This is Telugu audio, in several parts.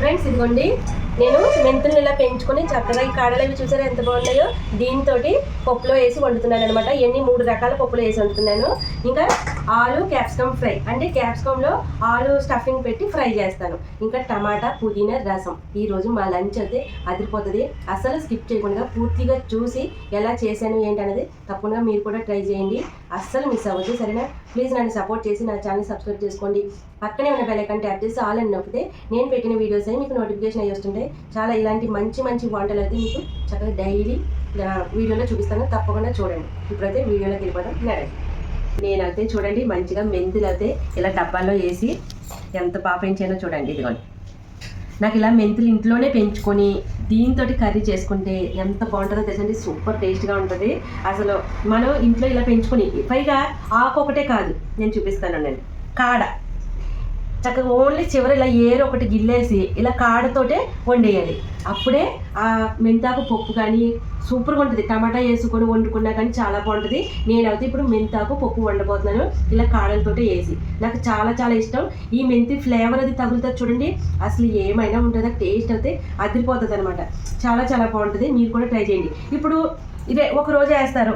ఫ్రెండ్స్ ఇదిగోండి. నేను మెంతులు ఇలా పెంచుకొని చక్కగా ఈ కాడలు అవి చూసారా ఎంత బాగున్నాయో? దీంతో పప్పులో వేసి వండుతున్నాను అనమాట ఇవన్నీ మూడు రకాల పప్పులు వేసి వండుతున్నాను. ఇంకా ఆలు క్యాప్సికమ్ ఫ్రై. అంటే క్యాప్సికంలో ఆలు స్టఫింగ్ పెట్టి ఫ్రై చేస్తాను. ఇంకా టమాటా పుదీనా రసం. ఈ రోజు మా లంచ్ అయితే అదిరిపోతుంది. అసలు స్కిప్ చేయకుండా పూర్తిగా చూసి ఎలా చేశాను ఏంటి అనేది తప్పకుండా మీరు కూడా ట్రై చేయండి. అస్సలు మిస్ అవ్వద్దు సరేనా? ప్లీజ్ నన్ను సపోర్ట్ చేసి నా ఛానల్ సబ్స్క్రైబ్ చేసుకోండి. పక్కనే ఉన్న బెల్ ఐకాన్ ట్యాప్ చేసి ఆల్ అని నొప్పితే నేను పెట్టిన వీడియోస్ అవి మీకు నోటిఫికేషన్ అయ్యి వస్తుంటాయి. చాలా ఇలాంటి మంచి మంచి వంటలు అయితే మీకు చక్కగా డైలీ వీడియోలో చూపిస్తాను. తప్పకుండా చూడండి. ఇప్పుడైతే వీడియోలోకి వెళ్ళిపోతాం నడండి నేనైతే చూడండి మంచిగా మెంతులు అయితే ఇలా డబ్బాలో వేసి ఎంత బాగా పెంచానో చూడండి. ఇదిగోండి. నాకు ఇలా మెంతులు ఇంట్లోనే పెంచుకొని దీంతో కర్రీ చేసుకుంటే ఎంత బాగుంటుందో తెలుసండి. సూపర్ టేస్ట్గా ఉంటుంది. అసలు మనం ఇంట్లో ఇలా పెంచుకొని పైగా ఆకు ఒకటే కాదు. నేను చూపిస్తానండి కాడ. చక్కగా ఓన్లీ చివరి ఇలా ఏరు ఒకటి గిల్లేసి ఇలా కాడతోటే వండేయాలి. అప్పుడే ఆ మెంతాకు పప్పు కానీ సూపర్గా ఉంటుంది. టమాటా వేసుకొని వండుకున్నా కానీ చాలా బాగుంటుంది. నేనైతే ఇప్పుడు మెంతాకు పప్పు వండబోతున్నాను. ఇలా కాడలతో వేసి. నాకు చాలా చాలా ఇష్టం. ఈ మెంతి ఫ్లేవర్ అది తగులుతుంది చూడండి. అసలు ఏమైనా ఉంటుందో టేస్ట్ అయితే అదిరిపోతుంది అనమాట చాలా చాలా బాగుంటుంది. మీరు కూడా ట్రై చేయండి. ఇప్పుడు ఇదే ఒక రోజు వేస్తారు.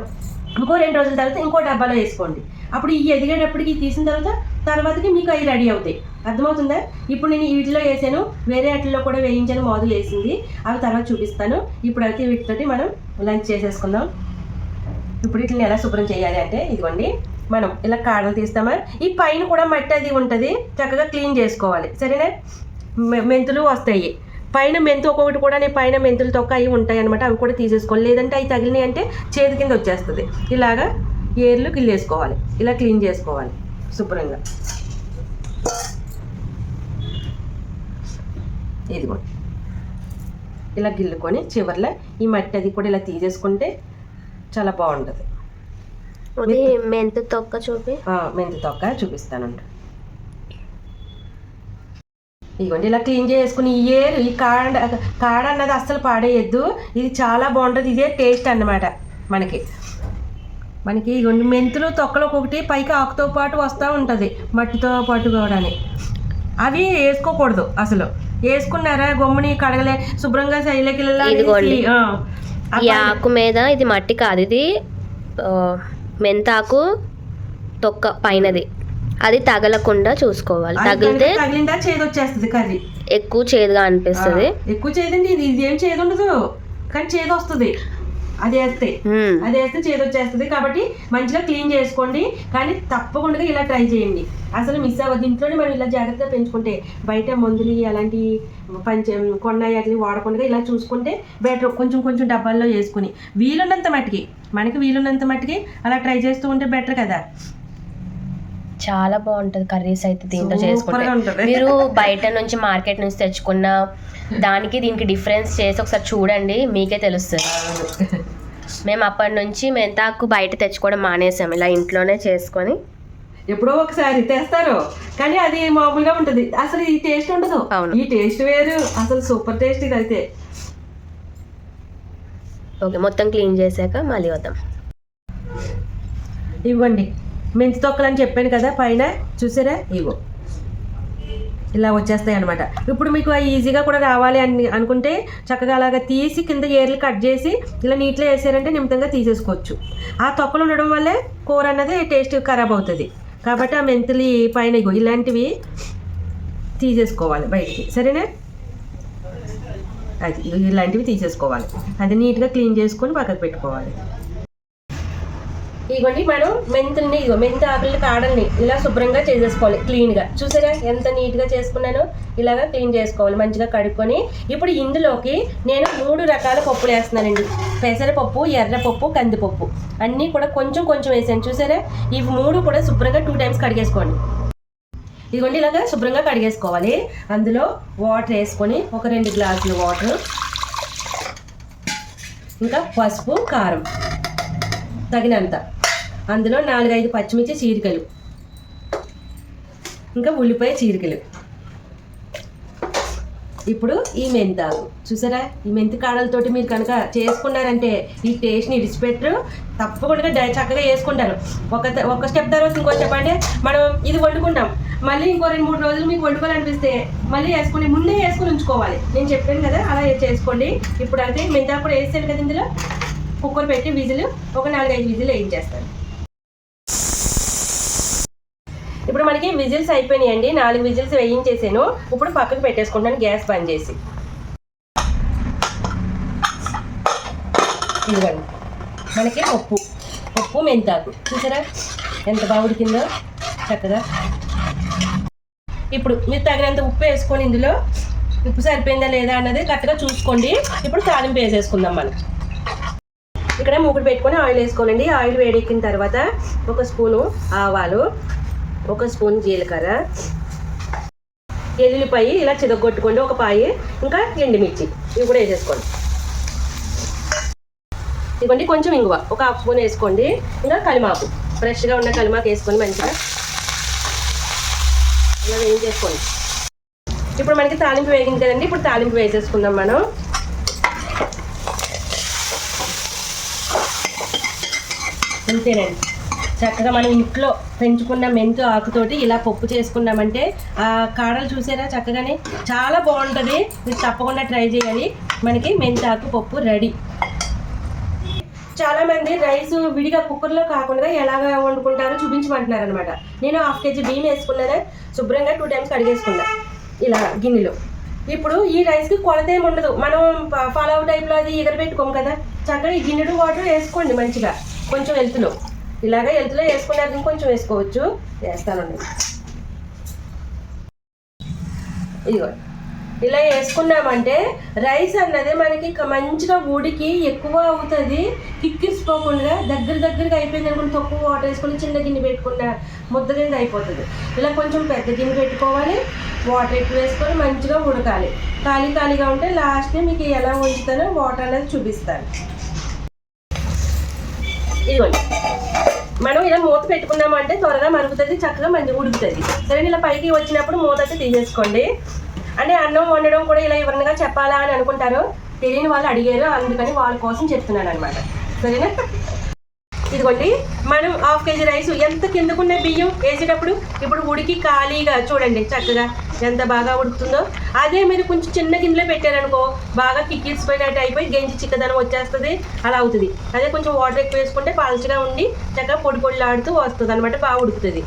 ఇంకో రెండు రోజుల తర్వాత ఇంకో డబ్బాలో వేసుకోండి. అప్పుడు ఈ ఎదిగేటప్పటికి తీసిన తర్వాత తర్వాతకి మీకు అవి రెడీ అవుతాయి. అర్థమవుతుందా? ఇప్పుడు నేను వీటిలో వేసాను. వేరే వాటిలో కూడా వేయించాను మోదులు వేసింది. అవి తర్వాత చూపిస్తాను. ఇప్పుడు అయితే వీటితోటి మనం లంచ్ చేసేసుకుందాం. ఇప్పుడు వీటిని ఎలా శుభ్రం చేయాలి అంటే ఇదిగోండి. మనం ఇలా కాడలు తీస్తామా? ఈ పైన కూడా మట్టి అది ఉంటుంది. చక్కగా క్లీన్ చేసుకోవాలి. సరేనా? మె- మెంతులు వస్తాయి. పైన మెంతు ఒక్కొక్కటి కూడా నేను పైన మెంతులు తొక్క అవి ఉంటాయి అనమాట అవి కూడా తీసేసుకోవాలి. లేదంటే అవి తగిలినాయి అంటే చేతి కింద వచ్చేస్తుంది. ఇలాగా ఏర్లు గిల్లేసుకోవాలి ఇలా క్లీన్ చేసుకోవాలి. శుభ్రంగా. ఇదిగోండి ఇలా గిల్లుకొని చివర్లో ఈ మట్టి అది కూడా ఇలా తీసేసుకుంటే చాలా బాగుంటుంది. మెంతు తొక్క చూపి. మెంతి తొక్క చూపిస్తానండి. ఇదిగోండి ఇలా క్లీన్ చేసుకుని ఈ ఏరు ఈ కాడ కాడ అన్నది అస్సలు పాడేయద్దు. ఇది చాలా బాగుంటుంది. ఇదే టేస్ట్ అన్నమాట మనకి. మనకి ఇదిగోండి మెంతులు తొక్కలు ఒక్కొక్కటి పైకి ఆకుతో పాటు వస్తూ ఉంటుంది మట్టితో పాటు కూడా అవి వేసుకోకూడదు అసలు. వేసుకున్నారా గమ్ముని కడగలే శుభ్రంగా శైలకి. ఈ ఆకు మీద ఇది మట్టి కాదు ఇది మెంతాకు తొక్క పైనది. అది తగలకుండా చూసుకోవాలి. తగిలితే తగిలిందా చేదు వచ్చేస్తుంది కర్రీ. ఎక్కువ చేదుగా అనిపిస్తుంది. ఎక్కువ చేదండి ఇది ఇది ఏం చేదు ఉండదు కానీ చేదు వస్తుంది. అది వేస్తే. అది వేస్తే చేదు వచ్చేస్తుంది కాబట్టి మంచిగా క్లీన్ చేసుకోండి. కానీ తప్పకుండా ఇలా ట్రై చేయండి. అసలు మిస్ అవ్వద్దు ఇంట్లోనే మనం ఇలా జాగ్రత్తగా పెంచుకుంటే బయట మందులు అలాంటి పంచ కొన్నాయి అట్లా వాడకుండా ఇలా చూసుకుంటే బెటర్. కొంచెం కొంచెం డబ్బాల్లో వేసుకుని. వీలున్నంత మట్టుకి. మనకి వీలున్నంత మట్టుకి అలా ట్రై చేస్తూ ఉంటే బెటర్ కదా. చాలా బాగుంటది. కర్రీస్ అయితే Super చేసుకుంటే. మీరు బయట నుంచి మార్కెట్ నుంచి తెచ్చుకున్న దానికి దీనికి డిఫరెన్స్ చేసి ఒకసారి చూడండి మీకే తెలుస్తుంది. మేము అప్పటి నుంచి మెంతాకు బయట తెచ్చుకోవడం మానేసాం. ఇలా ఇంట్లోనే చేసుకొని. ఎప్పుడో ఒకసారి తెస్తారు. కానీ అది మామూలుగా ఉంటుంది. అసలు ఈ టేస్ట్ ఉండదు. అవును. ఈ టేస్ట్ వేరు. అసలు సూపర్ టేస్ట్ ఇది అయితే ఓకే మొత్తం క్లీన్ చేశాక మళ్ళీ వద్దాం. ఇవ్వండి. మెంతి తొక్కలు అని చెప్పాను కదా పైన చూసారా? ఇగో. ఇలా వచ్చేస్తాయి అనమాట ఇప్పుడు మీకు ఈజీగా కూడా రావాలి అని అనుకుంటే చక్కగా అలాగా తీసి కింద ఏర్లు కట్ చేసి ఇలా నీట్లో వేసారంటే నిమితంగా తీసేసుకోవచ్చు. ఆ తొక్కలు ఉండడం వల్లే కూర అన్నది టేస్ట్ ఖరాబ్ అవుతుంది. కాబట్టి ఆ మెంతులు పైన ఇగో ఇలాంటివి తీసేసుకోవాలి బయటికి. సరేనా? అది ఇలాంటివి తీసేసుకోవాలి. అది నీట్గా క్లీన్ చేసుకొని పక్కకు పెట్టుకోవాలి. ఇగోండి మనం మెంతుల్ని ఇగో మెంతి ఆకుల్ని కాడల్ని ఇలా శుభ్రంగా చేసేసుకోవాలి క్లీన్గా చూసారా ఎంత నీట్గా చేసుకున్నాను? ఇలాగా క్లీన్ చేసుకోవాలి మంచిగా కడుక్కొని. ఇప్పుడు ఇందులోకి నేను మూడు రకాల పప్పులు వేస్తున్నానండి. పెసరపప్పు ఎర్రపప్పు కందిపప్పు. అన్నీ కూడా కొంచెం కొంచెం వేసాను. చూసారా? ఇవి మూడు కూడా శుభ్రంగా టూ టైమ్స్ కడిగేసుకోండి. ఇదిగోండి ఇలాగా శుభ్రంగా కడిగేసుకోవాలి. అందులో వాటర్ వేసుకొని ఒక రెండు గ్లాసులు వాటర్ ఇంకా పసుపు కారం. తగినంత. అందులో నాలుగైదు పచ్చిమిర్చి చీరికలు. ఇంకా ఉల్లిపాయ చీరికలు. ఇప్పుడు ఈ మెంతాకు. చూసారా? ఈ మెంతి కాడలతోటి మీరు కనుక చేసుకున్నారంటే ఈ టేస్ట్ని విడిచిపెట్టరు. తప్పకుండా డై- చక్కగా వేసుకుంటారు ఒక త- ఒక స్టెప్ తర్వాత ఇంకో స్టెప్ అంటే మనం ఇది వండుకుంటాం. మళ్ళీ ఇంకో రెండు మూడు రోజులు మీకు వండుకోవాలనిపిస్తే మళ్ళీ వేసుకుని ముందే వేసుకుని ఉంచుకోవాలి. నేను చెప్పాను కదా అలా చేసుకోండి. ఇప్పుడు అయితే మెంతాకు కూడా వేసాను కదా ఇందులో? కుక్కర్ పెట్టి విజిల్ ఒక నాలుగైదు విజిల్ వేయించేస్తాను ఇప్పుడు మనకి విజిల్స్ అయిపోయినాయండి. నాలుగు విజిల్స్ వేయించేసాను. ఇప్పుడు పక్కకు పెట్టేసుకుంటాను గ్యాస్ బంద్ చేసి. ఇదిగోండి. మనకి పప్పు. పప్పు మెంతాకు. చూసారా? ఎంత బాగా ఉడికిందో? చక్కగా. ఇప్పుడు మీరు తగినంత ఉప్పు వేసుకొని ఇందులో ఉప్పు సరిపోయిందా లేదా అన్నది కరెక్ట్గా చూసుకోండి. ఇప్పుడు తాలింపు వేసేసుకుందాం మనం. ఇక్కడ మూకుడు పెట్టుకొని ఆయిల్ వేసుకోవాలండి. ఆయిల్ వేడెక్కిన తర్వాత ఒక స్పూను ఆవాలు ఒక స్పూన్ జీలకర్ర ఎల్లుల్లిపాయి ఇలా చిదగొట్టుకోండి ఒక పాయి ఇంకా ఎండుమిర్చి. ఇవి కూడా వేసేసుకోండి. ఇదిగోండి కొంచెం ఇంగువ ఒక హాఫ్ స్పూన్ వేసుకోండి. ఇంకా కలిమాకు ఫ్రెష్గా ఉన్న కలిమాకు వేసుకొని మంచిగా ఇలా వేయించేసుకోండి. ఇప్పుడు మనకి తాలింపు వేగింది కదండి ఇప్పుడు తాలింపు వేసేసుకుందాం మనం. అంతేనండి. చక్కగా మనం ఇంట్లో పెంచుకున్న మెంతు ఆకుతోటి ఇలా పప్పు చేసుకున్నామంటే ఆ కాడలు చూసారా చక్కగానే? చాలా బాగుంటుంది. మీరు తప్పకుండా ట్రై చేయాలి మనకి మెంతి ఆకు పప్పు రెడీ. చాలామంది రైస్ విడిగా కుక్కర్లో కాకుండా ఎలాగ వండుకుంటారో చూపించమంటున్నారు అనమాట నేను హాఫ్ కేజీ బియ్యం వేసుకున్నానే. శుభ్రంగా టూ టైమ్స్ కడిగేసుకున్నా. ఇలా గిన్నెలో. ఇప్పుడు ఈ రైస్కి కొలత ఏమి ఉండదు. మనం ఫాలో టైప్లో అది ఎగరబెట్టుకోము కదా. చక్కగా ఈ గిన్నెడు వాటర్ వేసుకోండి మంచిగా. కొంచెం వెళ్తులో ఇలాగ ఎల్తులో వేసుకున్నాక కొంచెం వేసుకోవచ్చు. వేస్తానండి. ఇదిగో ఇలా వేసుకున్నామంటే రైస్ అన్నది మనకి మంచిగా ఉడికి ఎక్కువ అవుతుంది. కిక్కిసిపోకుండా దగ్గర దగ్గరగా అయిపోయింది అనుకుని తక్కువ వాటర్ వేసుకొని చిన్న గిన్నె పెట్టుకున్న ముద్ద కింద అయిపోతుంది. ఇలా కొంచెం పెద్ద గిన్నె పెట్టుకోవాలి. వాటర్ ఎక్కువ వేసుకొని మంచిగా ఉడకాలి. ఖాళీ ఖాళీగా ఉంటే లాస్ట్ని మీకు ఎలా ఉంచుతానో వాటర్ అనేది చూపిస్తాను. ఇదిగోండి. మనం ఇలా మూత పెట్టుకున్నామంటే త్వరగా మరుగుతుంది చక్కగా మంచిగా ఉడుకుతుంది. సరే ఇలా పైకి వచ్చినప్పుడు మూత అయితే తీసేసుకోండి. అంటే అన్నం వండడం కూడా ఇలా వివరంగా చెప్పాలా అని అనుకుంటారు తెలియని వాళ్ళు అడిగారు. అందుకని వాళ్ళ కోసం చెప్తున్నాను అనమాట సరేనా? ఇదిగోండి మనం హాఫ్ కేజీ రైస్ ఎంత కిందకున్న బియ్యం వేసేటప్పుడు ఇప్పుడు ఉడికి ఖాళీగా చూడండి చక్కగా ఎంత బాగా ఉడుకుతుందో. అదే మీరు కొంచెం చిన్న గిన్నెలో పెట్టారనుకో బాగా కిక్కిసిపోయినట్టు అయిపోయి గెంజి చిక్కదనం వచ్చేస్తుంది అలా అవుతుంది. అదే కొంచెం వాటర్ ఎక్కువ వేసుకుంటే పలచగా ఉండి చక్కగా పొడి పొడిలాడుతూ వస్తుంది అనమాట బాగా ఉడుకుతుంది.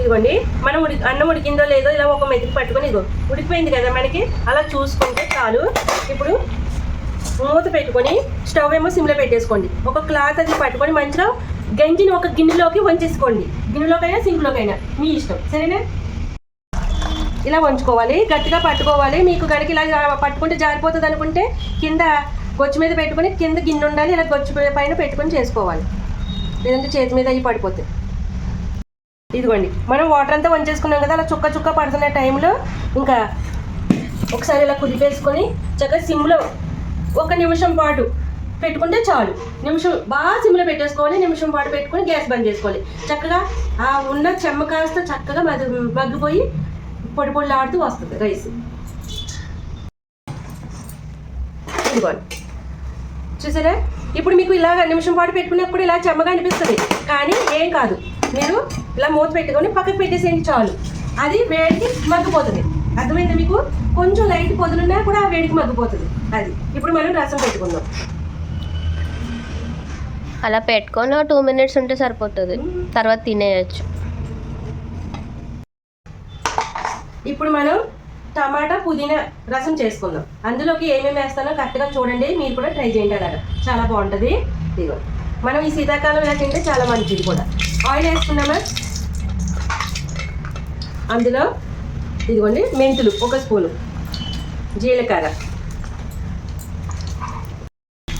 ఇదిగోండి మనం ఉడి అన్నం ఉడికిందో లేదో ఇలా ఒక మెతికి పట్టుకొని ఇదిగో ఉడికిపోయింది కదా మనకి అలా చూసుకుంటే చాలు. ఇప్పుడు మూత పెట్టుకొని స్టవ్ ఏమో సిమ్లో పెట్టేసుకోండి. ఒక క్లాత్ అది పట్టుకొని మంచిగా గంజిని ఒక గిన్నెలోకి వంచేసుకోండి. గిన్నెలోకైనా సింక్లోకైనా. మీ ఇష్టం. సరేనా? ఇలా వంచుకోవాలి. గట్టిగా పట్టుకోవాలి. మీకు కనుక ఇలా పట్టుకుంటే జారిపోతుంది అనుకుంటే కింద గొచ్చు మీద పెట్టుకొని కింద గిన్నె ఉండాలి. ఇలా గొచ్చు పైన పెట్టుకొని చేసుకోవాలి. లేదంటే చేతి మీద అవి పడిపోతాయి ఇదిగోండి. మనం వాటర్ అంతా వంచేసుకున్నాం కదా అలా చుక్క చుక్క పడుతున్న టైంలో ఇంకా ఒకసారి ఇలా కుదిపేసుకొని చక్కగా సిమ్లో ఒక నిమిషం పాటు పెట్టుకుంటే చాలు. నిమిషం బాగా సిమ్లో పెట్టేసుకోవాలి నిమిషం పాటు పెట్టుకొని గ్యాస్ బంద్ చేసుకోవాలి. చక్కగా ఆ ఉన్న చెమ్మ కాస్త చక్కగా మగ్గి మగ్గిపోయి పొడి పొడిలాడుతూ వస్తుంది రైస్. ఇదిగోండి చూసారా? ఇప్పుడు మీకు ఇలాగ నిమిషం పాటు పెట్టుకున్నప్పుడు ఇలా చెమ్మగా అనిపిస్తుంది. కానీ ఏం కాదు. మీరు ఇలా మూత పెట్టుకొని పక్కకు పెట్టేసేయండి చాలు. అది వేడికి మగ్గిపోతుంది. అర్థమైందా మీకు? కొంచెం లైట్ పొదులున్నా కూడా ఆ వేడికి మగ్గిపోతుంది. అది. ఇప్పుడు మనం రసం పెట్టుకుందాం. అలా పెట్టుకొని టూ మినిట్స్ ఉంటే సరిపోతుంది. తర్వాత తినేయచ్చు. ఇప్పుడు మనం టమాటా పుదీనా రసం చేసుకుందాం. అందులోకి ఏమేమి వేస్తానో కరెక్ట్గా చూడండి. మీరు కూడా ట్రై చేయండి అలాగా. చాలా బాగుంటుంది. ఇదిగో. మనం ఈ శీతాకాలం ఇలా తింటే చాలా మంచిది కూడా. ఆయిల్ వేసుకున్నామా అందులో ఇదిగోండి మెంతులు ఒక స్పూను. జీలకర్ర.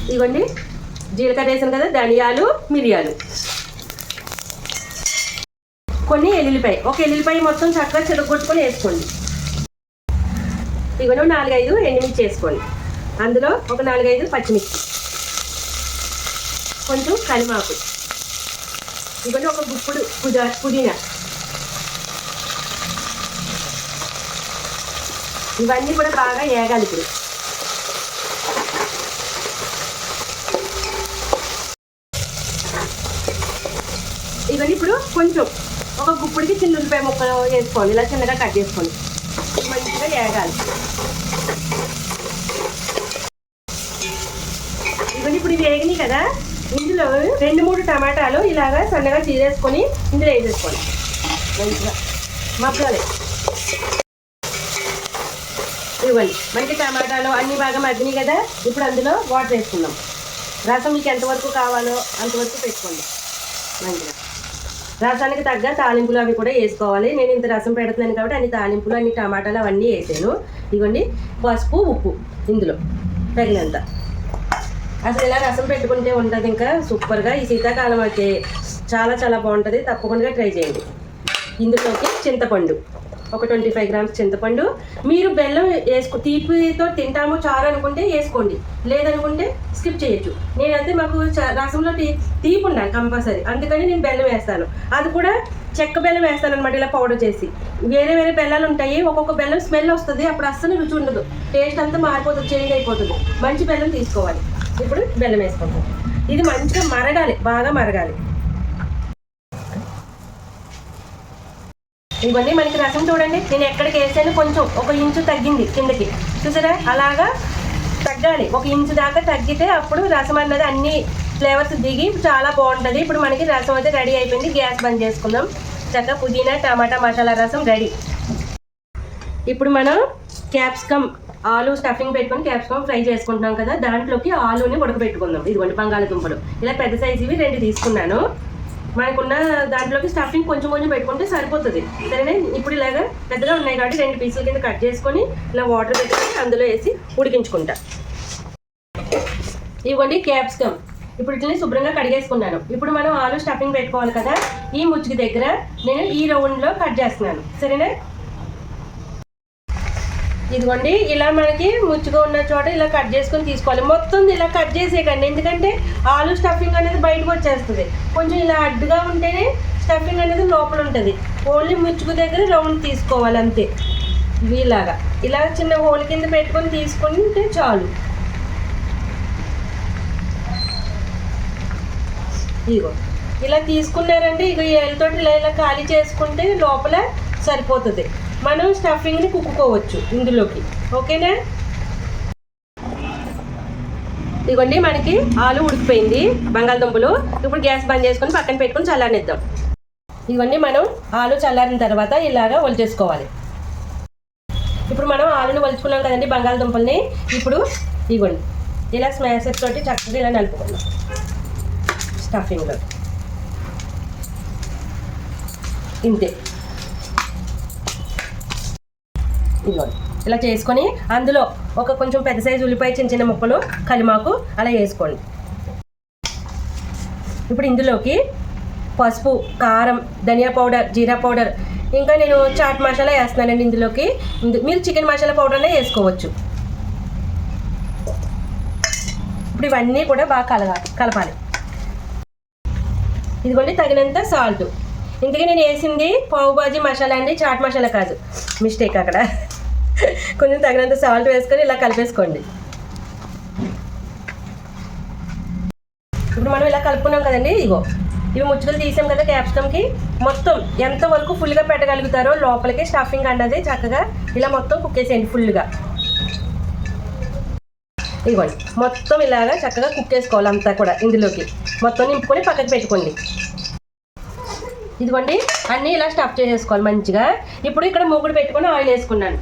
ఇదిగోండి జీలకర్ర వేసాను కదా ధనియాలు మిరియాలు. కొన్ని ఎల్లుల్లిపాయ. ఒక ఎల్లుల్లిపాయ మొత్తం చక్కగా చెరగొట్టుకొని వేసుకోండి. ఇవన్నీ నాలుగైదు ఎండుమిర్చి వేసుకోండి. అందులో ఒక నాలుగైదు పచ్చిమిర్చి. కొంచెం కరిమాకు ఇదిగోండి ఒక గుప్పుడు పుదీనా. ఇవన్నీ కూడా బాగా ఏగాలి ఇప్పుడు. ఇవన్నీ ఇప్పుడు కొంచెం ఒక గుప్పుడికి చిన్న ఉల్లిపాయ ముక్కలు వేసుకోండి ఇలా చిన్నగా కట్ చేసుకోండి మంచిగా ఏగాలి. ఇవన్నీ ఇప్పుడు ఇవి వేగినాయి కదా. ఇందులో రెండు మూడు టమాటాలు ఇలాగా సన్నగా చీరేసుకొని ఇందులో వేసేసుకోండి మంచిగా మగ్గాలి. ఇవ్వండి. మనకి టమాటాలు అన్ని బాగా మగ్గినాయి కదా? ఇప్పుడు అందులో వాటర్ వేసుకుందాం. రసం మీకు ఎంతవరకు కావాలో అంతవరకు పెట్టుకోండి. మంచిగా. రసానికి తగ్గ తాలింపులు అవి కూడా వేసుకోవాలి. నేను ఇంత రసం పెడుతున్నాను కాబట్టి అన్ని తాలింపులు అన్ని టమాటాలు అవన్నీ వేసాను. ఇవ్వండి పసుపు ఉప్పు ఇందులో తగినంత. అసలు ఇలా రసం పెట్టుకుంటే ఉంటుంది ఇంకా సూపర్గా ఈ శీతాకాలం అయితే చాలా చాలా బాగుంటుంది. తప్పకుండా ట్రై చేయండి. ఇందులోకి చింతపండు. ఒక ట్వంటీ ఫైవ్ గ్రామ్స్ చింతపండు. మీరు బెల్లం వేసుకో తీపితో తింటాము చారు అనుకుంటే వేసుకోండి. లేదనుకుంటే స్కిప్ చేయొచ్చు. నేనైతే మాకు చ- రసంలో టీ తీపి ఉండాలి కంపల్సరీ. అందుకని నేను బెల్లం వేస్తాను. అది కూడా చెక్క బెల్లం వేస్తాను అనమాట ఇలా పౌడర్ చేసి. వేరే వేరే బెల్లాలు ఉంటాయి. ఒక్కొక్క బెల్లం స్మెల్ వస్తుంది. అప్పుడు అస్సలు రుచి ఉండదు. టేస్ట్ అంతా మారిపోతుంది చేంజ్ అయిపోతుంది. మంచి బెల్లం తీసుకోవాలి. ఇప్పుడు బెల్లం వేసుకుంటాం ఇది మంచిగా మరగాలి. బాగా మరగాలి. ఇవన్నీ మనకి రసం చూడండి. నేను ఎక్కడికి వేసాను? కొంచెం ఒక ఇంచు తగ్గింది కిందకి. చూసారా? అలాగా తగ్గాలి. ఒక ఇంచు దాకా తగ్గితే అప్పుడు రసం అన్నది అన్ని ఫ్లేవర్స్ దిగి చాలా బాగుంటుంది. ఇప్పుడు మనకి రసం అయితే రెడీ అయిపోయింది. గ్యాస్ బంద్ చేసుకుందాం. చక్కగా పుదీనా టమాటా మసాలా రసం రెడీ. ఇప్పుడు మనం క్యాప్సికమ్ ఆలు స్టఫింగ్ పెట్టుకొని క్యాప్సికమ్ ఫ్రై చేసుకుంటున్నాం కదా. దాంట్లోకి ఆలుని ఉడకబెట్టుకుందాం. ఇదిగోండి బంగాళదుంపలు. ఇలా పెద్ద సైజువి రెండు తీసుకున్నాను. మనకున్న దాంట్లోకి స్టఫింగ్ కొంచెం కొంచెం పెట్టుకుంటే సరిపోతుంది. సరే ఇప్పుడు ఇలాగా పెద్దగా ఉన్నాయి కాబట్టి రెండు పీసుల కింద కట్ చేసుకొని ఇలా వాటర్ పెట్టుకొని అందులో వేసి ఉడికించుకుంటా. ఇవ్వండి క్యాప్సికమ్ ఇప్పుడు ఇట్లనే శుభ్రంగా కడిగేసుకున్నాను. ఇప్పుడు మనం ఆలు స్టఫింగ్ పెట్టుకోవాలి కదా ఈ ముచ్చుకి దగ్గర నేను ఈ రౌండ్లో కట్ చేస్తున్నాను. సరేనా? ఇదిగోండి ఇలా మనకి ముచ్చుగా ఉన్న చోట ఇలా కట్ చేసుకొని తీసుకోవాలి. మొత్తం ఇలా కట్ చేసేయకండి. ఎందుకంటే ఆలు స్టఫింగ్ అనేది బయటకు వచ్చేస్తుంది. కొంచెం ఇలా అడ్డుగా ఉంటేనే స్టఫింగ్ అనేది లోపల ఉంటుంది. ఓన్లీ ముచ్చుకు దగ్గర రౌండ్ తీసుకోవాలి అంతే. ఇలాగా ఇలా చిన్న హోల్ కింద పెట్టుకొని తీసుకుంటే చాలు. ఇగో ఇలా తీసుకున్నారంటే ఇక ఏళ్ళతో ఇలా ఇలా ఖాళీ చేసుకుంటే లోపల సరిపోతుంది. మనం స్టఫింగ్ని కుక్కుకోవచ్చు ఇందులోకి. ఓకేనా? ఇదిగోండి మనకి ఆలు ఉడికిపోయింది బంగాళదుంపలు. ఇప్పుడు గ్యాస్ బంద్ చేసుకొని పక్కన పెట్టుకొని చల్లారనిద్దాం. ఇవన్నీ మనం ఆలు చల్లారిన తర్వాత ఇలాగా ఒలిచేసుకోవాలి. ఇప్పుడు మనం ఆలుని వలుచుకున్నాం కదండి బంగాళదుంపల్ని. ఇప్పుడు ఇవ్వండి ఇలా స్మాసెస్ తోటి చక్కగా ఇలా నలుపుకుందాం. స్టఫింగ్లో ఇంతే. ఇదిగోండి ఇలా చేసుకొని అందులో ఒక కొంచెం పెద్ద సైజు ఉల్లిపాయ చిన్న చిన్న ముక్కలు కలిమాకు అలా వేసుకోండి. ఇప్పుడు ఇందులోకి పసుపు కారం ధనియా పౌడర్ జీరా పౌడర్ ఇంకా నేను చాట్ మసాలా వేస్తున్నానండి ఇందులోకి. మీరు చికెన్ మసాలా పౌడర్నే వేసుకోవచ్చు. ఇప్పుడు ఇవన్నీ కూడా బాగా కలగాలి కలపాలి. ఇదిగోండి తగినంత సాల్ట్ ఇంతకీ నేను వేసింది పావు బాజీ మసాలా అండి చాట్ మసాలా కాదు. మిస్టేక్ అక్కడ. కొంచెం తగినంత సాల్ట్ వేసుకొని ఇలా కలిపేసుకోండి. ఇప్పుడు మనం ఇలా కలుపుకున్నాం కదండి ఇగో. ఇవి ముచ్చుకలు తీసాం కదా క్యాప్సికమ్కి మొత్తం ఎంత వరకు ఫుల్గా పెట్టగలుగుతారో లోపలికి స్టఫింగ్ అన్నది చక్కగా ఇలా మొత్తం కుక్ చేసేయండి ఫుల్గా ఇదిగోండి మొత్తం ఇలాగా చక్కగా కుక్ చేసుకోవాలి అంతా కూడా ఇందులోకి. మొత్తం నింపుకొని పక్కకి పెట్టుకోండి. ఇదిగోండి అన్నీ ఇలా స్టఫ్ చేసేసుకోవాలి మంచిగా. ఇప్పుడు ఇక్కడ మూగుడు పెట్టుకొని ఆయిల్ వేసుకున్నాను.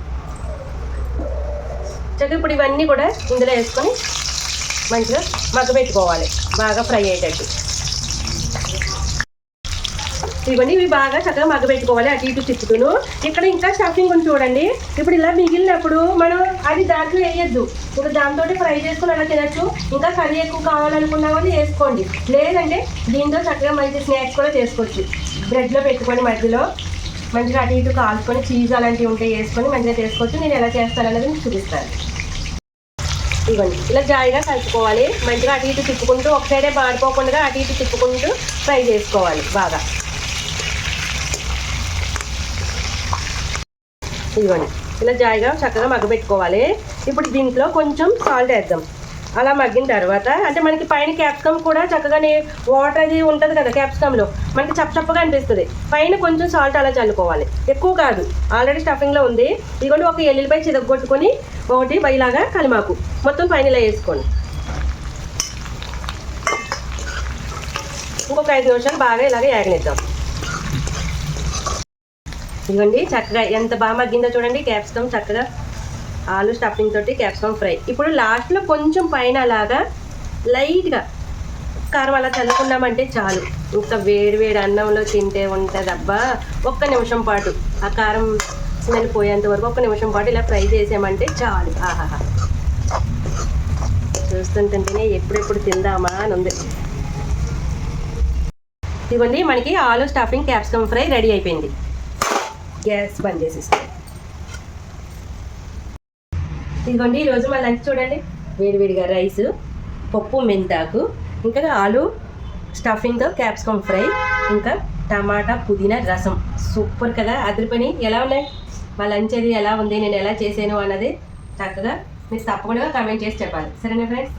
చక్క ఇప్పుడు ఇవన్నీ కూడా ఇందులో వేసుకొని మంచిగా మగ్గబెట్టుకోవాలి బాగా ఫ్రై అయ్యేటట్టు. ఇవన్నీ ఇవి బాగా చక్కగా మగ్గబెట్టుకోవాలి అటు ఇటు తిప్పుతూను. ఇక్కడ ఇంకా స్టఫింగ్ ఉంది చూడండి. ఇప్పుడు ఇలా మిగిలినప్పుడు మనం అది దాంట్లో వేయద్దు. ఇప్పుడు దాంతో ఫ్రై చేసుకుని అలా తినచ్చు. ఇంకా కర్రీ ఎక్కువ కావాలనుకున్నా వాళ్ళు వేసుకోండి. లేదంటే దీంతో చక్కగా మంచి స్నాక్స్ కూడా చేసుకోవచ్చు. బ్రెడ్లో పెట్టుకొని మధ్యలో. మంచిగా అటు ఇటు కాల్చుకొని చీజ్ అలాంటివి ఉంటే వేసుకొని మంచిగా చేసుకోవచ్చు. నేను ఎలా చేస్తానన్నది మీకు చూపిస్తాను. ఇవ్వండి. ఇలా జాయిగా కలుపుకోవాలి. మంచిగా అటు ఇటు తిప్పుకుంటూ ఒక సైడే మాడిపోకుండా అటు ఇటు తిప్పుకుంటూ ఫ్రై చేసుకోవాలి బాగా. ఇవ్వండి. ఇలా జాయిగా చక్కగా మగ్గబెట్టుకోవాలి ఇప్పుడు దీంట్లో కొంచెం సాల్ట్ వేద్దాం. అలా మగ్గిన తర్వాత అంటే మనకి పైన క్యాప్సికమ్ కూడా చక్కగానే వాటర్ అది ఉంటుంది కదా క్యాప్సికంలో మనకి చప్పచప్పగా అనిపిస్తుంది. పైన కొంచెం సాల్ట్ అలా చల్లుకోవాలి. ఎక్కువ కాదు ఆల్రెడీ స్టఫింగ్లో ఉంది. ఇదిగోండి ఒక ఎల్లుల్లిపై చిదగొట్టుకొని ఒకటి బయలాగా కలిమాకు. మొత్తం పైన ఇలా వేసుకోండి. ఇంకొక ఐదు నిమిషాలు బాగా ఇలాగే యాగనిద్దాం ఇదిగోండి చక్కగా ఎంత బాగా మగ్గిందో చూడండి క్యాప్సికమ్ చక్కగా ఆలు స్టఫింగ్ తోటి క్యాప్సికమ్ ఫ్రై ఇప్పుడు లాస్ట్లో కొంచెం పైన అలాగా లైట్గా కారం అలా చల్లుకున్నామంటే చాలు. ఇంకా వేడి వేడి అన్నంలో తింటే ఉంటుంది అబ్బా ఒక్క నిమిషం పాటు ఆ కారం స్మెల్ పోయేంత వరకు ఒక్క నిమిషం పాటు ఇలా ఫ్రై చేసామంటే చాలు. ఆహాహా. చూస్తుంటేనే ఎప్పుడెప్పుడు తిందామా అని ఉంది. ఇదిగోండి మనకి ఆలు స్టఫింగ్ క్యాప్సికమ్ ఫ్రై రెడీ అయిపోయింది. గ్యాస్ బంద్ చేసేస్తాం ఇదిగోండి ఈరోజు మా లంచ్ చూడండి. వేడివేడిగా రైస్ పప్పు మెంతాకు ఇంకా ఆలు స్టఫింగ్తో క్యాప్సికమ్ ఫ్రై ఇంకా టమాటా పుదీనా రసం. సూపర్ కదా అదిరిపోయి ఎలా ఉన్నాయి? మా లంచ్ అది ఎలా ఉంది? నేను ఎలా చేశాను అన్నది చక్కగా మీరు తప్పకుండా కామెంట్ చేసి చెప్పాలి. సరేనా ఫ్రెండ్స్?